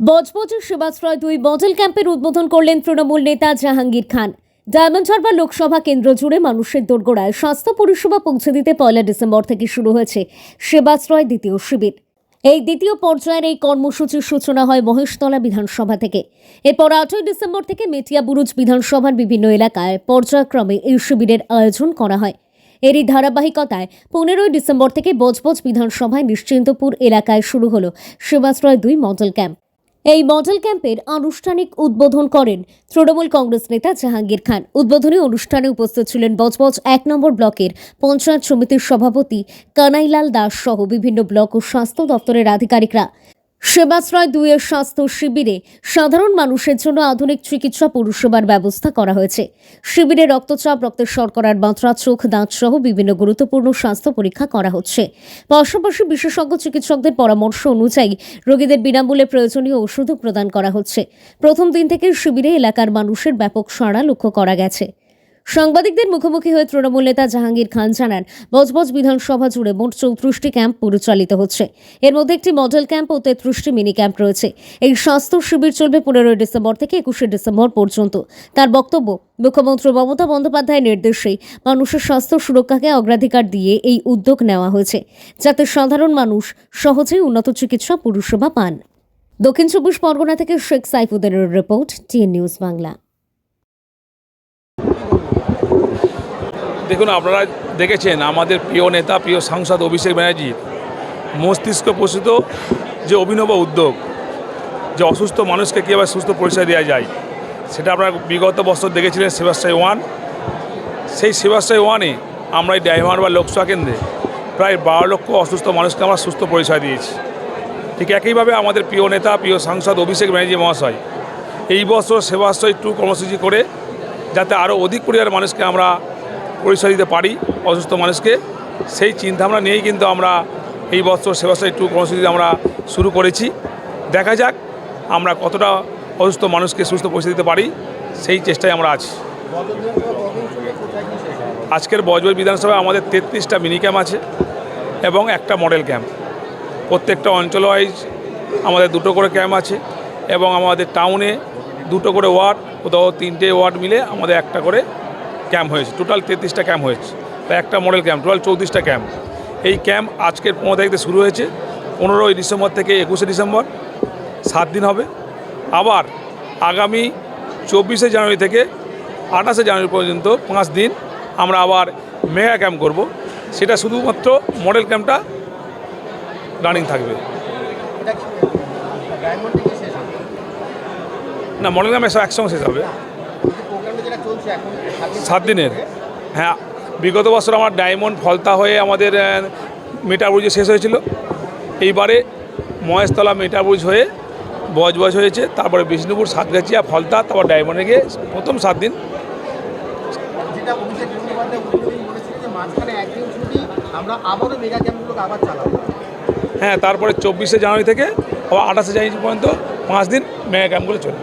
বজবজের সেবাশ্রয় দুই মডেল ক্যাম্পের উদ্বোধন করলেন তৃণমূল নেতা জাহাঙ্গীর খান। ডায়মন্ড হারবার লোকসভা কেন্দ্র জুড়ে মানুষের দোরগোড়ায় স্বাস্থ্য পরিষেবা পৌঁছে দিতে পয়লা ডিসেম্বর থেকে শুরু হয়েছে সেবাশ্রয় দ্বিতীয় শিবির। এই দ্বিতীয় পর্যায়ের এই কর্মসূচির সূচনা হয় মহেশতলা বিধানসভা থেকে। এরপর আটই ডিসেম্বর থেকে মেটিয়াবুরুজ বিধানসভার বিভিন্ন এলাকায় পর্যায়ক্রমে এই শিবিরের আয়োজন করা হয়। এরই ধারাবাহিকতায় পনেরোই ডিসেম্বর থেকে বজবজ বিধানসভায় নিশ্চিন্তপুর এলাকায় শুরু হল সেবাশ্রয় দুই মডেল ক্যাম্প। এই মডেল ক্যাম্পের আনুষ্ঠানিক উদ্বোধন করেন তৃণমূল কংগ্রেস নেতা জাহাঙ্গীর খান। উদ্বোধনী অনুষ্ঠানে উপস্থিত ছিলেন বজবজ এক নম্বর ব্লকের পঞ্চায়েত সমিতির সভাপতি কানাইলাল দাস সহ বিভিন্ন ব্লক ও স্বাস্থ্য দপ্তরের আধিকারিকরা। সেবাশ্রয় দুইয়ের স্বাস্থ্য শিবিরে সাধারণ মানুষের জন্য আধুনিক চিকিৎসা পরিষেবার ব্যবস্থা করা হয়েছে। শিবিরে রক্তচাপ, রক্তের শর্করার মাত্রা, চোখ, দাঁত সহ বিভিন্ন গুরুত্বপূর্ণ স্বাস্থ্য পরীক্ষা করা হচ্ছে। পাশাপাশি বিশেষজ্ঞ চিকিৎসকদের পরামর্শ অনুযায়ী রোগীদের বিনামূল্যে প্রয়োজনীয় ওষুধও প্রদান করা হচ্ছে। প্রথম দিন থেকে শিবিরে এলাকার মানুষের ব্যাপক সাড়া লক্ষ্য করা গেছে। সাংবাদিকদের মুখোমুখি হয়ে তৃণমূল নেতা জাহাঙ্গীর খান জানান, বজবজ বিধানসভা জুড়ে মোট চৌত্রিশটি ক্যাম্প পরিচালিত হচ্ছে। এর মধ্যে একটি মডেল ক্যাম্প ও তেত্রিশটি মিনি ক্যাম্প রয়েছে। এই স্বাস্থ্য শিবির চলবে পনেরোই ডিসেম্বর থেকে একুশে ডিসেম্বর পর্যন্ত। তার বক্তব্য, মুখ্যমন্ত্রী মমতা বন্দ্যোপাধ্যায়ের নির্দেশেই মানুষের স্বাস্থ্য সুরক্ষাকে অগ্রাধিকার দিয়ে এই উদ্যোগ নেওয়া হয়েছে, যাতে সাধারণ মানুষ সহজেই উন্নত চিকিৎসা পরিষেবা পান। দক্ষিণ চব্বিশ পরগনা থেকে শেখ সাইফুদ্দিনের রিপোর্ট, টিএন নিউজ বাংলা। দেখুন, আপনারা দেখেছেন, আমাদের প্রিয় নেতা, প্রিয় সাংসদ অভিষেক ব্যানার্জি, মস্তিষ্ক প্রসূত যে অভিনব উদ্যোগ, যে অসুস্থ মানুষকে কীভাবে সুস্থ পরিচয় দেওয়া যায়, সেটা আপনারা বিগত বছর দেখেছিলেন সেবাশ্রয় ওয়ান। সেই সেবাশ্রয় ওয়ানে আমরা এই ডাইভার বা লোকসভা কেন্দ্রে প্রায় বারো লক্ষ অসুস্থ মানুষকে আমরা সুস্থ পরিচয় দিয়েছি। ঠিক একইভাবে আমাদের প্রিয় নেতা, প্রিয় সাংসদ অভিষেক ব্যানার্জি মহাশয়, এই বছর সেবাশ্রয় টু কর্মসূচি করে যাতে আরও অধিক পরিমাণের মানুষকে আমরা পরিচয় দিতে পারি অসুস্থ মানুষকে। সেই চিন্তাভাবনা নিয়েই কিন্তু আমরা এই বছর সেবাশ্রয় টু কর্মসূচি আমরা শুরু করেছি। দেখা যাক আমরা কতটা অসুস্থ মানুষকে সুস্থ পরিচয় দিতে পারি, সেই চেষ্টায় আমরা আছি। আজকের বজবজ বিধানসভায় আমাদের তেত্রিশটা মিনি ক্যাম্প আছে এবং একটা মডেল ক্যাম্প প্রত্যেকটা অঞ্চল ওয়াইজ আমাদের দুটো করে ক্যাম্প আছে এবং আমাদের টাউনে দুটো করে ওয়ার্ড কোথাও তিনটে ওয়ার্ড মিলে আমাদের একটা করে ক্যাম্প হয়েছে। টোটাল তেত্রিশটা ক্যাম্প হয়েছে। তা একটা মডেল ক্যাম্প টোটাল চৌত্রিশটা ক্যাম্প। এই ক্যাম্প আজকের পনেরো তারিখ থেকে শুরু হয়েছে। পনেরোই ডিসেম্বর থেকে একুশে ডিসেম্বর সাত দিন হবে। আবার আগামী চব্বিশে জানুয়ারি থেকে আঠাশে জানুয়ারি পর্যন্ত পাঁচ দিন আমরা আবার মেগা ক্যাম্প করব। সেটা শুধুমাত্র মডেল ক্যাম্পটা রানিং থাকবে। না মডেল ক্যাম্প একসঙ্গে শেষ হবে। সাত দিনের। হ্যাঁ বিগত বছর আমার ডায়মন্ড ফলতা হয়ে আমাদের মেটাবুজে শেষ হয়েছিল। এইবারে মহেশতলা মেটাবুজ হয়ে বজবজ হয়েছে। তারপরে বিষ্ণুপুর সাতগাছিয়া ফলতা তারপর ডায়মন্ডে গিয়ে প্রথম সাত দিন। হ্যাঁ তারপরে চব্বিশে জানুয়ারি থেকে আবার আঠাশে জানুয়ারি পর্যন্ত পাঁচ দিন মেগা ক্যাম্পগুলো চলবে।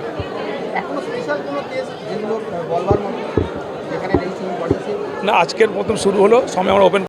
না আজকের প্রথম শুরু হলো সময় আমরা ওপেন